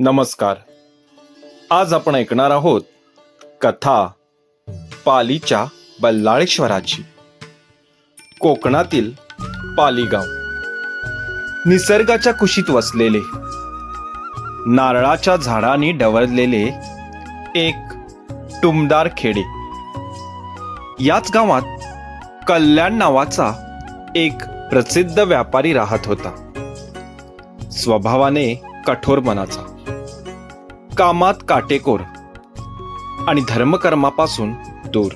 नमस्कार. आज आपण ऐकणार आहोत कथा पालीच्या बल्लाळेश्वराची. कोकणातील पालीगाव. निसर्गाच्या कुशीत वसलेले. नारळाच्या झाडांनी डवरलेले एक टुमदार खेडे. याच गावात कल्याण नावाचा एक प्रसिद्ध व्यापारी राहत होता. स्वभावाने कठोर मनाचा. कामात काटेकोर आणि धर्मकर्मापासून दूर.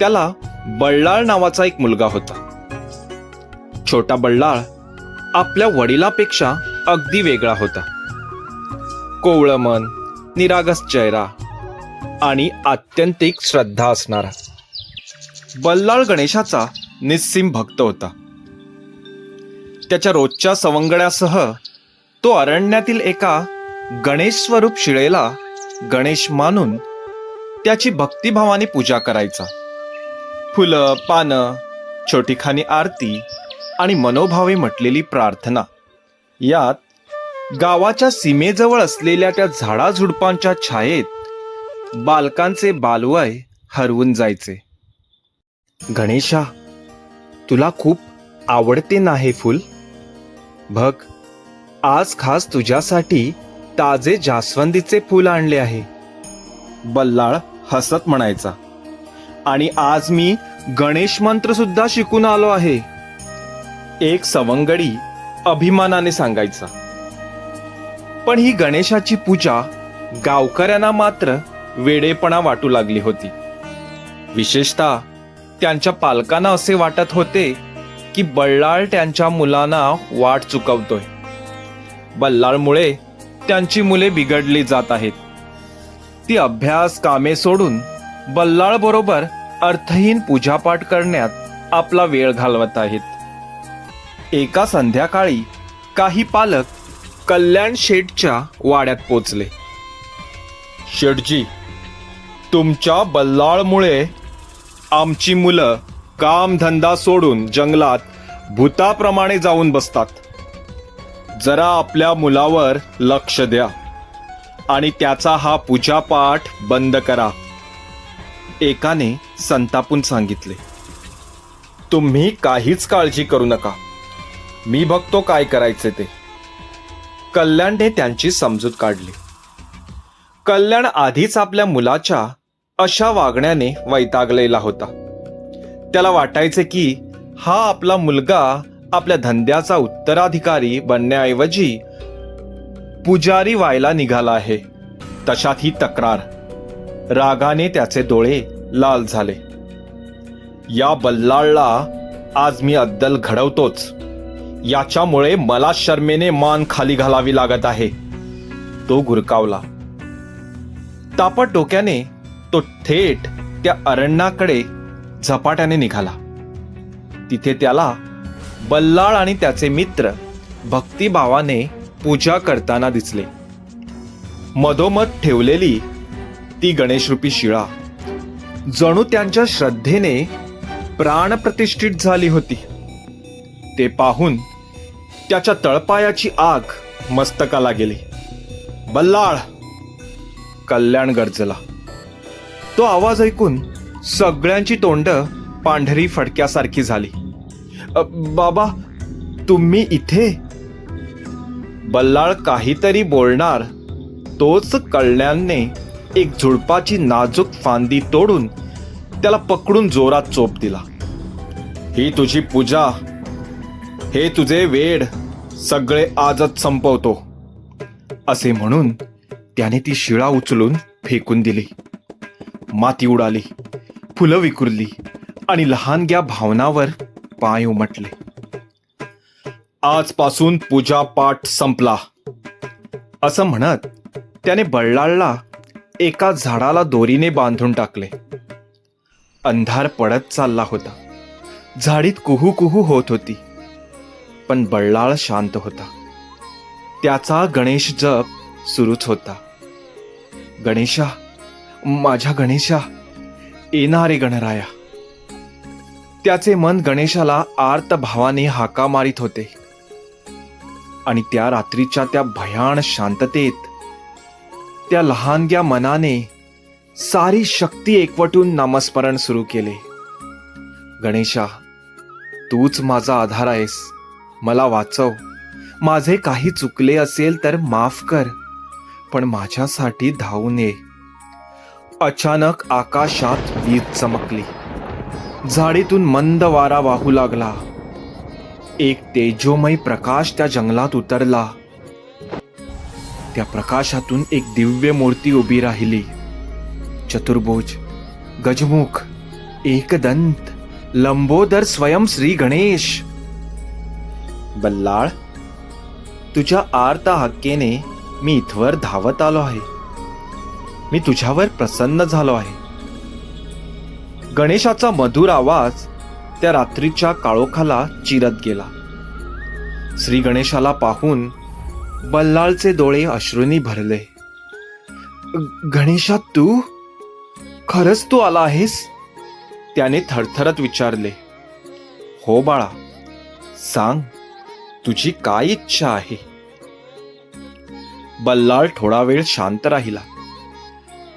त्याला बल्लाळ नावाचा एक मुलगा होता. छोटा बल्लाळ आपल्या वडिलापेक्षा अगदी वेगळा होता. कोवळं मन निरागस चेहरा आणि आत्यंतिक श्रद्धा असणारा. बल्लाळ गणेशाचा निस्सीम भक्त होता. त्याच्या रोजच्या सवंगड्यासह तो अरण्यातील एका गणेश स्वरूप शिळेला गणेश मानून त्याची भक्तिभावाने पूजा करायचा. फुलं पानं छोटीखानी आरती आणि मनोभावे म्हटलेली प्रार्थना. यात गावाच्या सीमेजवळ असलेल्या त्या झाडाझुडपांच्या छायेत बालकांचे बालवय हरवून जायचे. गणेशा तुला खूप आवडते ना हे फूल? बघ आज खास तुझ्यासाठी ताजे जास्वंदीचे फूल आणले आहे. बल्लाळ हसत म्हणायचा. आणि आज मी गणेश मंत्र सुद्धा शिकून आलो आहे. एक सवंगडी अभिमानाने सांगायचा. पण ही गणेशाची पूजा गावकऱ्यांना मात्र वेडेपणा वाटू लागली होती. विशेषतः त्यांच्या पालकांना असे वाटत होते की बल्लाळ त्यांच्या मुलांना वाट चुकवतोय. बल्लाळमुळे त्यांची मुले बिघडली जात आहेत. ती अभ्यास कामे सोडून बल्लाळ बरोबर अर्थहीन पूजापाठ करण्यात आपला वेळ घालवत आहेत. एका संध्याकाळी काही पालक कल्याण शेठच्या वाड्यात पोचले. शेठजी तुमच्या बल्लाळमुळे आमची मुलं कामधंदा सोडून जंगलात भूताप्रमाणे जाऊन बसतात. जरा आपल्या मुलावर लक्ष द्या. आणि त्याचा हा पूजापाठ बंद करा. एकाने संतापून सांगितले तुम्ही काहीच काळजी करू नका. मी बघतो काय करायचे ते. कल्याणने त्यांची समजूत काढली. कल्याण आधीच आपल्या मुलाच्या अशा वागण्याने वैतागलेला होता. त्याला वाटायचे की हा आपला मुलगा आपल्या धंद्याचा उत्तराधिकारी बनण्याऐवजी पुजारी व्हायला निघाला आहे. तशात ही तक्रार. रागाने त्याचे डोळे लाल झाले. या बल्लाळला आज मी अद्दल घडवतोच. याच्यामुळे मला शर्मेने मान खाली घालावी लागत आहे. तो गुरकावला. तापट डोक्याने तो थेट त्या अरण्याकडे झपाट्याने निघाला. तिथे त्याला बल्लाळ आणि त्याचे मित्र भक्तिभावाने पूजा करताना दिसले. मधोमध ठेवलेली ती गणेशरूपी शिळा. जणू त्यांच्या श्रद्धेने प्राणप्रतिष्ठित झाली होती. ते पाहून त्याच्या तळपायाची आग मस्तकाला गेली. बल्लाळ! कल्याण गरजला. तो आवाज ऐकून सगळ्यांची तोंड पांढरी फडक्यासारखी झाली. बाबा तुम्ही इथे? बल्लाळ काहीतरी बोलणार. तोच कळण्याने एक झुडपाची नाजूक फांदी तोडून त्याला पकडून जोरात चोप दिला. ही तुझी पूजा. हे तुझे वेड. सगळे आजच संपवतो. असे म्हणून त्याने ती शिळा उचलून फेकून दिली. माती उडाली. फुलं विकुरली आणि लहानग्या भावनावर पाय उमटले आजपासून पूजा पाठ संपला। असं म्हणत त्याने बल्लाळला एका झाडाला दोरीने बांधून टाकले। अंधार पडत चालला होता। झाडीत कुहू कुहू होत होती। पण बल्लाळ शांत होता। त्याचा गणेश जप सुरूच होता। गणेशा माझ्या गणेशा येणारे गणराया। त्याचे मन गणेशाला आर्त भावाने हाका मारित होते. आणि त्या रात्रीच्या त्या भयान शांततेत त्या लहानग्या मनाने सारी शक्ती एकवटून नामस्मरण सुरू केले. गणेशा तूच माझा आधार आहेस. मला वाचव. माझे काही चुकले असेल तर माफ कर. पण माझ्यासाठी धावून ये अचानक आकाशात वीज चमकली. झाडीतून मंद वारा वाहू लागला. एक तेजोमय प्रकाश त्या जंगलात उतरला. त्या प्रकाशातून एक दिव्य मूर्ती उभी राहिली. चतुर्भुज गजमुख एकदंत लंबोदर स्वयं श्री गणेश. बल्लाळ तुझ्या आर्त हक्केने मी इथवर धावत आलो आहे. मी तुझ्यावर प्रसन्न झालो आहे. गणेशाचा मधुर आवाज त्या रात्रीच्या काळोखाला चिरत गेला. श्री गणेशाला पाहून बल्लाळचे डोळे अश्रूंनी भरले. गणेशा तू? खरंच तू आला आहेस? त्याने थरथरत विचारले. हो बाळा सांग तुझी काय इच्छा आहे? बल्लाळ थोडा वेळ शांत राहिला.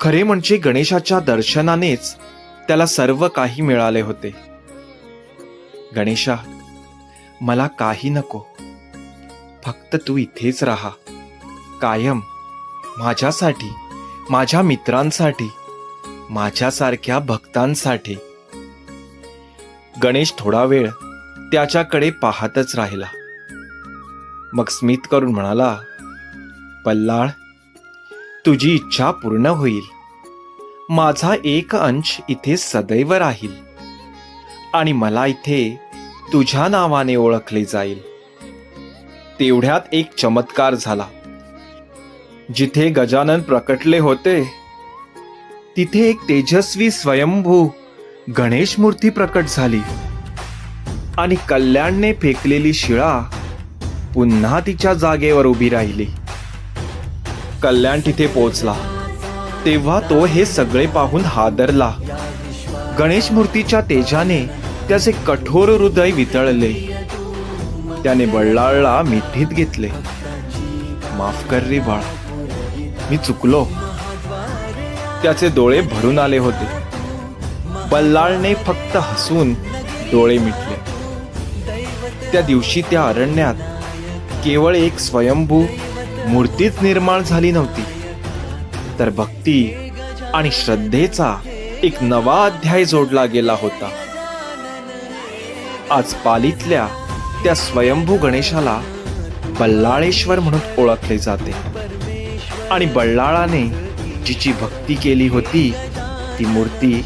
खरे म्हणजे गणेशाच्या दर्शनानेच त्याला सर्व काही मिळाले होते. गणेशा मला काही नको. फक्त तू इथेच राहा. कायम माझ्यासाठी माझ्या मित्रांसाठी माझ्यासारख्या भक्तांसाठी. गणेश थोडा वेळ त्याच्याकडे पाहतच राहिला. मग स्मित करून म्हणाला पल्लाळ तुझी इच्छा पूर्ण होईल. माझा एक अंश इथे सदैव राहील. आणि मला इथे तुझ्या नावाने ओळखले जाईल. तेवढ्यात एक चमत्कार झाला. जिथे गजानन प्रकटले होते तिथे एक तेजस्वी स्वयंभू गणेश मूर्ती प्रकट झाली. आणि कल्याणने फेकलेली शिळा पुन्हा तिच्या जागेवर उभी राहिली. कल्याण तिथे पोचला. तेव्हा तो हे सगळे पाहून हादरला. गणेश मूर्तीच्या तेजाने त्याचे कठोर हृदय वितळले. त्याने बल्लाळला मिठीत घेतले. माफ कर रे बाळ मी चुकलो. त्याचे डोळे भरून आले होते. बल्लाळने फक्त हसून डोळे मिटले. त्या दिवशी त्या अरण्यात केवळ एक स्वयंभू मूर्तीच निर्माण झाली नव्हती. तर भक्ती आणि श्रद्धेचा एक नवा अध्याय जोडला गेला होता. आज पालीतल्या त्या स्वयंभू गणेशाला बल्लाळेश्वर म्हणून ओळखले जाते. आणि बल्लाळाने जिची भक्ती केली होती ती मूर्ती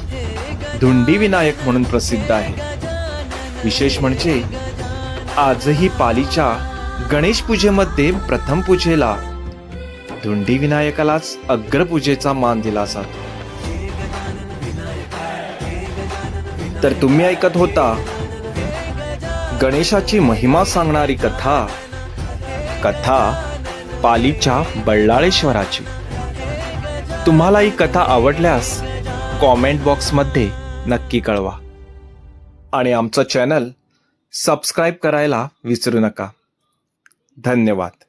धुंडी विनायक म्हणून प्रसिद्ध आहे. विशेष म्हणजे आजही पालीच्या गणेश पूजेमध्ये प्रथम पूजेला धुंडी विनायकालाच अग्रपूजेचा मान दिला जातो तर तुम्ही ऐकत होता गणेशाची महिमा सांगणारी कथा. कथा पालीच्या बल्लाळेश्वराची तुम्हाला ही कथा आवडल्यास कॉमेंट बॉक्समध्ये नक्की कळवा. आणि आमचं चॅनल सबस्क्राईब करायला विसरू नका. धन्यवाद.